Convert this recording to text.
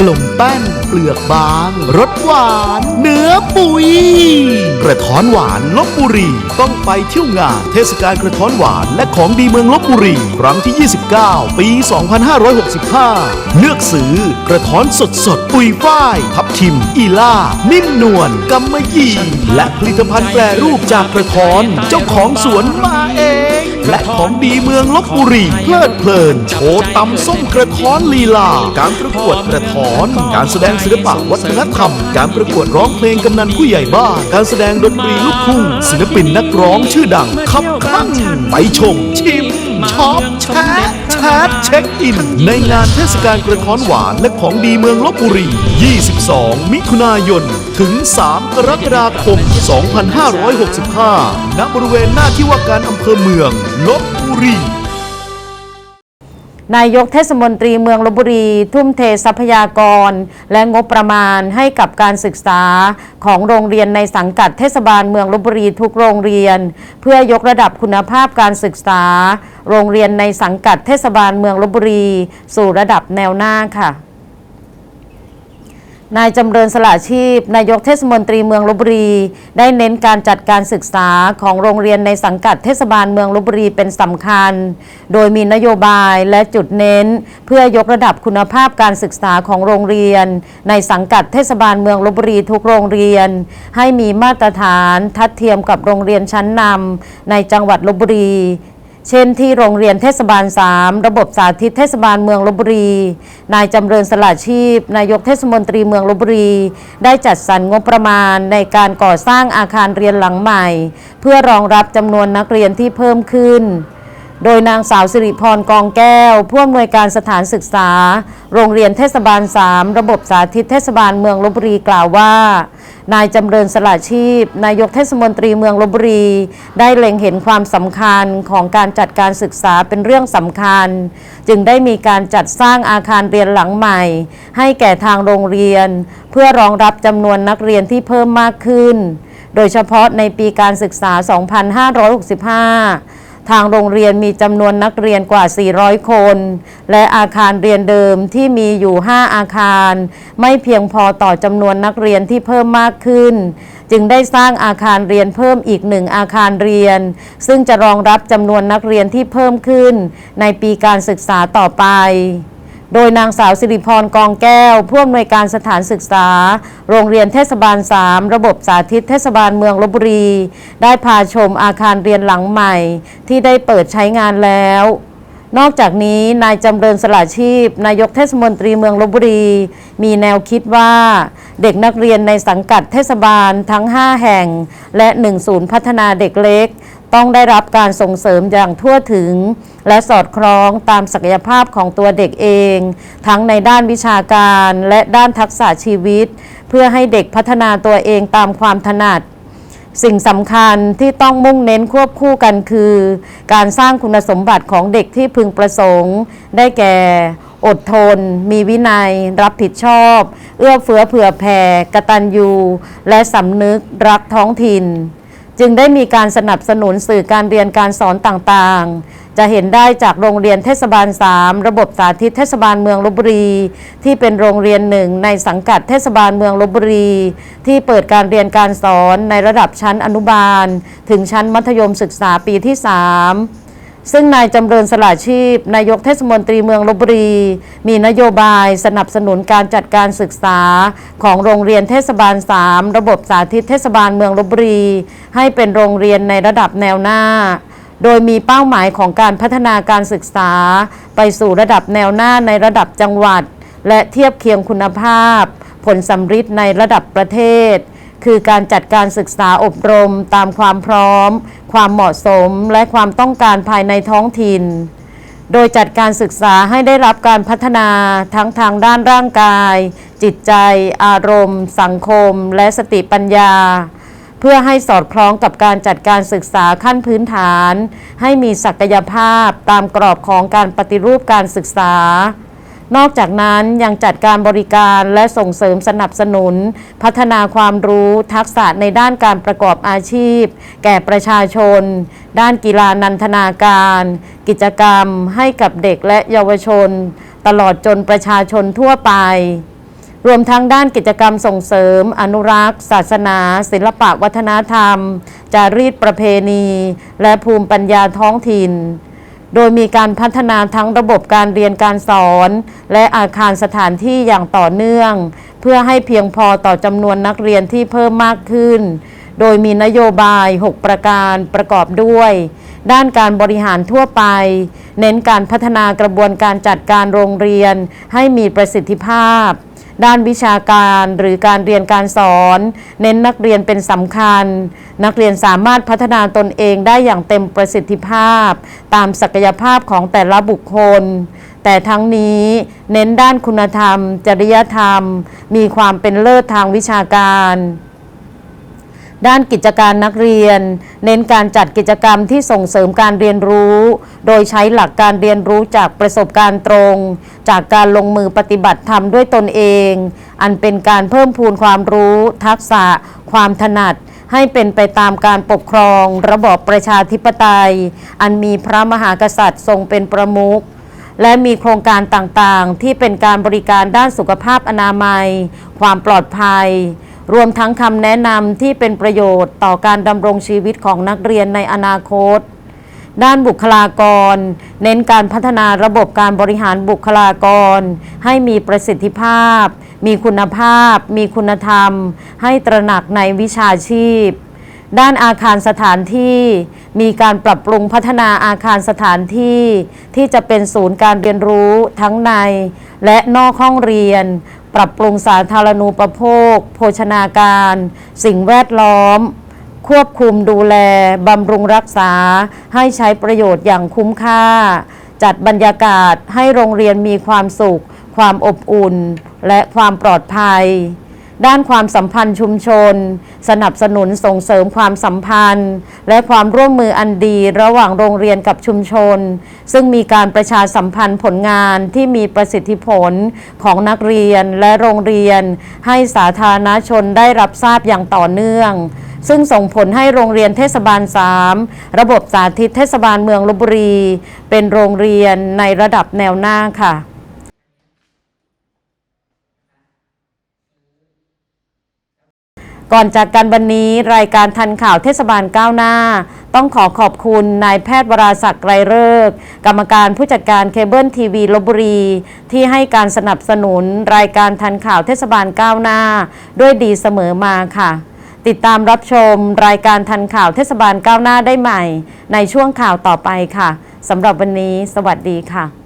กลมแป้นเปลือกบางรสหวาน เนื้อปุยกระท้อนหวานลบบุรี ต้องไปเที่ยวงาน เทศกาลกระท้อนหวานและของดีเมืองลบบุรี ครั้งที่ 29 ปี 2565 เลือกซื้อกระท้อนสดสดปุยฝ้าย ทับทิม อีล่า นิ่มนวลกำมะหยี่ และผลิตภัณฑ์แปรรูปจากกระท้อน เจ้าของสวนมาเอง และของดีเมืองลบบุรีเพลิดเพลิน โชว์ตำส้มกระท้อนลีลา การประกวดกระท้อน การแสดงศิลปะวัฒนธรรม การประกวดร้องเพลงกำนันผู้ใหญ่บ้าน การแสดงดนตรีลูกทุ่งศิลปินนักร้องชื่อดังขับข้างไปชม ชิมช็อปแชร์แชทเช็คอิน ในงานเทศกาลกระท้อนหวานและของดีเมืองลบบุรี 22 มิถุนายน ถึง 3 กรกฎาคม 2565 ณ บริเวณหน้าที่ว่าการอำเภอเมืองลบบุรี นายกเทศมนตรีเมืองลบบุรี ทุ่มเททรัพยากร และงบประมาณให้กับการศึกษาของโรงเรียนในสังกัดเทศบาลเมืองลบบุรีทุกโรงเรียน เพื่อยกระดับคุณภาพการศึกษา โรงเรียนในสังกัดเทศบาลเมืองลบบุรี สู่ระดับแนวหน้าค่ะ นายจำเริญสละชีพ นายกเทศมนตรีเมืองลบบุรี ได้เน้นการจัดการศึกษาของโรงเรียนในสังกัดเทศบาลเมืองลบบุรีเป็นสำคัญ โดยมีนโยบายและจุดเน้น เพื่อยกระดับคุณภาพการศึกษาของโรงเรียน ในสังกัดเทศบาลเมืองลบบุรีทุกโรงเรียน ให้มีมาตรฐานทัดเทียมกับโรงเรียนชั้นนำในจังหวัดลบบุรี เช่นที่โรงเรียนเทศบาล 3 ระบบสาธิตเทศบาลเมืองลบบุรี นายจำเริญสละชีพ นายกเทศมนตรีเมืองลบบุรี ได้จัดสรรงบประมาณในการก่อสร้างอาคารเรียนหลังใหม่ เพื่อรองรับจำนวนนักเรียนที่เพิ่มขึ้น โดยนางสาวสิริพรกองแก้ว ผู้อำนวยการสถานศึกษา โรงเรียนเทศบาล 3 ระบบสาธิตเทศบาลเมืองลบบุรีกล่าวว่า นายจำเริญสละชีพ นายกเทศมนตรีเมืองลบบุรี ได้เล็งเห็นความสำคัญของการจัดการศึกษาเป็นเรื่องสำคัญ จึงได้มีการจัดสร้างอาคารเรียนหลังใหม่ ให้แก่ทางโรงเรียน เพื่อรองรับจำนวนนักเรียนที่เพิ่มมากขึ้น โดยเฉพาะในปีการศึกษา 2565 ทางโรงเรียนมีจำนวนนักเรียนกว่า 400 คน และอาคารเรียนเดิมที่มีอยู่ 5 อาคาร ไม่เพียงพอต่อจำนวนนักเรียนที่เพิ่มมากขึ้น จึงได้สร้างอาคารเรียนเพิ่มอีกหนึ่งอาคารเรียน ซึ่งจะรองรับจำนวนนักเรียนที่เพิ่มขึ้น ในปีการศึกษาต่อไป โดยนางสาวสิริพรกองแก้ว ผู้อำนวยการสถานศึกษา โรงเรียนเทศบาล 3 ระบบสาธิตเทศบาลเมืองลบบุรี ได้พาชมอาคารเรียนหลังใหม่ ที่ได้เปิดใช้งานแล้วนอกจากนี้นายจำเริญสละชีพ นายกเทศมนตรีเมืองลบบุรี มีแนวคิดว่า เด็กนักเรียนในสังกัดเทศบาลทั้ง 5 แห่ง และ 1 ศูนย์พัฒนาเด็กเล็ก ต้องได้รับการส่งเสริมอย่างทั่วถึง และสอดคล้องตามศักยภาพของตัวเด็กเอง ทั้งในด้านวิชาการและด้านทักษะชีวิต เพื่อให้เด็กพัฒนาตัวเองตามความถนัด สิ่งสำคัญที่ต้องมุ่งเน้นควบคู่กันคือ การสร้างคุณสมบัติของเด็กที่พึงประสงค์ ได้แก่ อดทน มีวินัย รับผิดชอบ เอื้อเฟื้อเผื่อแผ่กตัญญูและสำนึกรักท้องถิ่น จึงได้มีการสนับสนุนสื่อการเรียนการสอนต่างๆ จะเห็นได้จากโรงเรียนเทศบาล 3 ระบบสาธิตเทศบาลเมืองลบบุรี ที่เป็นโรงเรียนหนึ่งในสังกัดเทศบาลเมืองลบบุรี ที่เปิดการเรียนการสอนในระดับชั้นอนุบาล ถึงชั้นมัธยมศึกษาปีที่ 3 ซึ่งนายจำเริญสละชีพ นายกเทศมนตรีเมืองลบบุรี มีนโยบายสนับสนุนการจัดการศึกษาของโรงเรียนเทศบาล 3 ระบบสาธิตเทศบาลเมืองลบบุรี ให้เป็นโรงเรียนในระดับแนวหน้า โดยมีเป้าหมายของการพัฒนาการศึกษา ไปสู่ระดับแนวหน้าในระดับจังหวัด และเทียบเคียงคุณภาพ ผลสำฤทธิ์ในระดับประเทศ คือการจัดการศึกษาอบรมตามความพร้อม ความเหมาะสมและความต้องการภายในท้องถิ่น โดยจัดการศึกษาให้ได้รับการพัฒนาทั้งทางด้านร่างกาย จิตใจ อารมณ์ สังคม และสติปัญญา เพื่อให้สอดคล้องกับการจัดการศึกษาขั้นพื้นฐาน ให้มีศักยภาพตามกรอบของการปฏิรูปการศึกษา นอกจากนั้นยังจัดการบริการและส่งเสริมสนับสนุน พัฒนาความรู้ทักษะในด้านการประกอบอาชีพ แก่ประชาชน ด้านกีฬานันทนาการ กิจกรรมให้กับเด็กและเยาวชน ตลอดจนประชาชนทั่วไป รวมทั้งด้านกิจกรรมส่งเสริม อนุรักษ์ ศาสนา ศิลปะวัฒนธรรม จารีตประเพณี และภูมิปัญญาท้องถิ่น โดยมีการพัฒนาทั้งระบบการเรียนการสอน และอาคารสถานที่อย่างต่อเนื่อง เพื่อให้เพียงพอต่อจำนวนนักเรียนที่เพิ่มมากขึ้น โดยมีนโยบาย 6 ประการประกอบด้วย ด้านการบริหารทั่วไป เน้นการพัฒนากระบวนการจัดการโรงเรียนให้มีประสิทธิภาพ ด้านวิชาการหรือการเรียนการสอน เน้นนักเรียนเป็นสำคัญ นักเรียนสามารถพัฒนาตนเองได้อย่างเต็มประสิทธิภาพ ตามศักยภาพของแต่ละบุคคล แต่ทั้งนี้เน้นด้านคุณธรรม จริยธรรม มีความเป็นเลิศทางวิชาการ ด้านกิจการนักเรียน เน้นการจัดกิจกรรมที่ส่งเสริมการเรียนรู้ โดยใช้หลักการเรียนรู้จากประสบการณ์ตรง จากการลงมือปฏิบัติธรรมด้วยตนเอง อันเป็นการเพิ่มพูนความรู้ ทักษะ ความถนัด ให้เป็นไปตามการปกครอง ระบอบประชาธิปไตย อันมีพระมหากษัตริย์ทรงเป็นประมุขและมีโครงการต่างๆ ที่เป็นการบริการด้านสุขภาพอนามัย ความปลอดภัย รวมทั้งคำแนะนำที่เป็นประโยชน์ต่อการดำรงชีวิตของนักเรียนในอนาคต ด้านบุคลากร เน้นการพัฒนาระบบการบริหารบุคลากร ให้มีประสิทธิภาพ มีคุณภาพ มีคุณธรรม ให้ตระหนักในวิชาชีพ ด้านอาคารสถานที่ มีการปรับปรุงพัฒนาอาคารสถานที่ ที่จะเป็นศูนย์การเรียนรู้ทั้งในและนอกห้องเรียน ปรับปรุงสาธารณูปโภค โภชนาการ สิ่งแวดล้อม ควบคุมดูแล บำรุงรักษา ให้ใช้ประโยชน์อย่างคุ้มค่า จัดบรรยากาศให้โรงเรียนมีความสุข ความอบอุ่น และความปลอดภัย ด้านความสัมพันธ์ชุมชน สนับสนุนส่งเสริมความสัมพันธ์ และความร่วมมืออันดีระหว่างโรงเรียนกับชุมชน ซึ่งมีการประชาสัมพันธ์ผลงานที่มีประสิทธิผลของนักเรียนและโรงเรียน ให้สาธารณชนได้รับทราบอย่างต่อเนื่องซึ่งส่งผลให้โรงเรียนเทศบาล 3 ระบบสาธิตเทศบาลเมืองลบบุรี เป็นโรงเรียนในระดับแนวหน้าค่ะ ก่อนจากกันวันนี้รายการทันข่าวเทศบาลก้าวหน้า ต้องขอขอบคุณนายแพทย์วราศักดิ์ไรเลิกกรรมการผู้จัดการเคเบิลทีวีลบบุรี ที่ให้การสนับสนุนรายการทันข่าวเทศบาลก้าวหน้า ด้วยดีเสมอมาค่ะ ติดตามรับชมรายการทันข่าวเทศบาลก้าวหน้าได้ใหม่ ในช่วงข่าวต่อไปค่ะสำหรับวันนี้ สวัสดีค่ะ